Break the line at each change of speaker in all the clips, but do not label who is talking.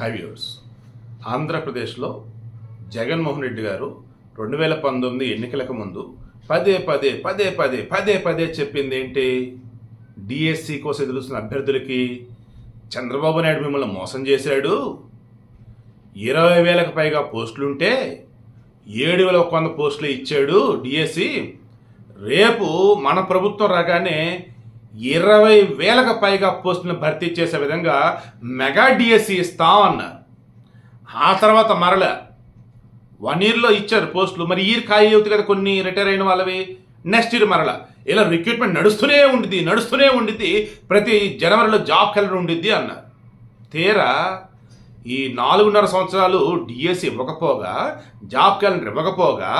హైవ్యూర్స్ ఆంధ్రప్రదేశ్లో జగన్మోహన్ రెడ్డి గారు రెండు వేల పంతొమ్మిది ఎన్నికలకు ముందు పదే పదే పదే పదే పదే పదే చెప్పింది ఏంటి డిఎస్సి కోసం ఎదురుస్తున్న అభ్యర్థులకి చంద్రబాబు నాయుడు మిమ్మల్ని మోసం చేశాడు. ఇరవై వేలకు పైగా పోస్టులుంటే ఏడు వేల ఒక వంద పోస్టులు ఇచ్చాడు డిఎస్సి రేపు మన ప్రభుత్వం రాగానే ఇరవై వేలకు పైగా పోస్టులను భర్తీ చేసే విధంగా మెగా డిఎస్సి ఇస్తాం అన్నారు. ఆ తర్వాత మరల వన్ ఇయర్లో ఇచ్చారు పోస్టులు. మరి ఇయర్ ఖాళీ అవుతుంది కదా కొన్ని రిటైర్ అయిన వాళ్ళవి. నెక్స్ట్ ఇయర్ మరల ఇలా రిక్రూట్మెంట్ నడుస్తూనే ఉండిద్ది నడుస్తూనే ఉండిద్ది. ప్రతి జనవరిలో జాబ్ కలర్ ఉండిద్ది అన్నారు. తీరా ఈ నాలుగున్నర సంవత్సరాలు డిఎస్సి ఇవ్వకపోగా జాబ్ క్యాలెండర్ ఇవ్వకపోగా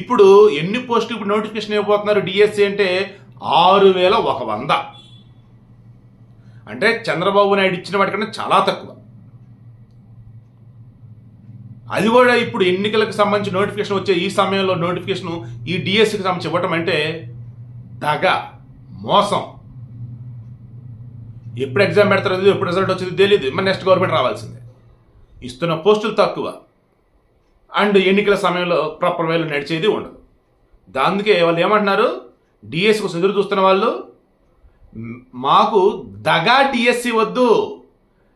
ఇప్పుడు ఎన్ని పోస్టులు ఇప్పుడు నోటిఫికేషన్ ఇవ్వబోతున్నారు డిఎస్సి అంటే ఆరు వేల ఒక వంద. అంటే చంద్రబాబు నాయుడు ఇచ్చిన వాటికన్నా చాలా తక్కువ. అది కూడా ఇప్పుడు ఎన్నికలకు సంబంధించి నోటిఫికేషన్ వచ్చే ఈ సమయంలో నోటిఫికేషన్ ఈ డిఎస్సికి సంబంధించి ఇవ్వటం అంటే దగ మోసం. ఎప్పుడు ఎగ్జామ్ పెడతారు ఎప్పుడు రిజల్ట్ వచ్చింది తెలియదు మరి నెక్స్ట్ గవర్నమెంట్ రావాల్సిందే. ఇస్తున్న పోస్టులు తక్కువ. అండ్ ఎన్నికల సమయంలో ప్రాపర్ వేలో నడిచేది ఉండదు. దానికే వాళ్ళు ఏమంటున్నారు? డిఎస్ కోసం ఎదురు చూస్తున్న వాళ్ళు మాకు దగా డిఎస్సి వద్దు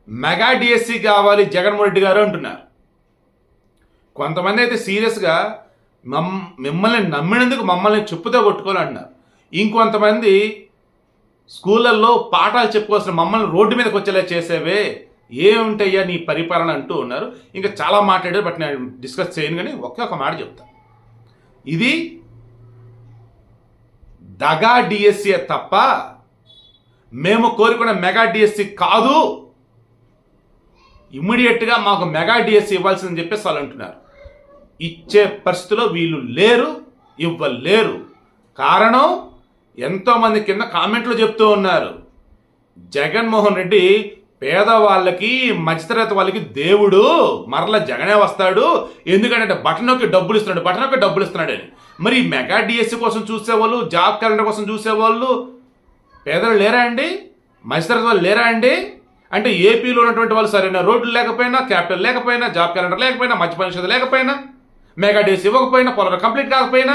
మెగా డిఎస్సి కావాలి జగన్మోహన్ రెడ్డి గారు అంటున్నారు. కొంతమంది అయితే సీరియస్గా మమ్ మిమ్మల్ని నమ్మినందుకు మమ్మల్ని చెప్పుతో కొట్టుకోవాలంటున్నారు. ఇంకొంతమంది స్కూళ్ళల్లో పాఠాలు చెప్పుకోవాల్సిన మమ్మల్ని రోడ్డు మీదకి వచ్చేలా చేసేవే ఏముంటాయ్యా నీ పరిపాలన అంటూ ఉన్నారు. ఇంకా చాలా మాట్లాడారు బట్ నేను డిస్కస్ చేయను కానీ ఒకే ఒక మాట చెప్తాను ఇది దగా డిఎస్సీ తప్ప మేము కోరుకున్న మెగా డిఎస్సి కాదు. ఇమ్మీడియట్గా మాకు మెగా డిఎస్సి ఇవ్వాల్సిందని చెప్పేసి వాళ్ళు అంటున్నారు. ఇచ్చే పరిస్థితిలో వీళ్ళు లేరు ఇవ్వలేరు. కారణం ఎంతోమంది కింద కామెంట్లు చెప్తూ ఉన్నారు. జగన్మోహన్ రెడ్డి పేదవాళ్ళకి మధ్యతరగతి వాళ్ళకి దేవుడు మరల జగనే వస్తాడు. ఎందుకంటే బటన్ నొక్కి డబ్బులు ఇస్తున్నాడు బటన్ నొక్కి డబ్బులు ఇస్తున్నాడు అని మరి మెగా డిఎస్సి కోసం చూసేవాళ్ళు జాబ్ క్యాలెండర్ కోసం చూసేవాళ్ళు పేదలు లేరా అండి? మధ్యతరగతి వాళ్ళు లేరా అండి? అంటే ఏపీలో ఉన్నటువంటి వాళ్ళు సరైన రోడ్లు లేకపోయినా క్యాపిటల్ లేకపోయినా జాబ్ క్యాలెండర్ లేకపోయినా మధ్య పరిషత్ లేకపోయినా మెగా డిఎస్సి ఇవ్వకపోయినా పొలం కంప్లీట్ కాకపోయినా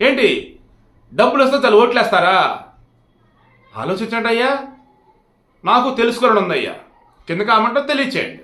ఏంటి? డబ్బులు వస్తే చాలా ఓట్లేస్తారా? ఆలోచించండి అయ్యా. నాకు తెలుసుకోవాలని ఉందయ్యా. కింద కామంటే తెలియచేయండి.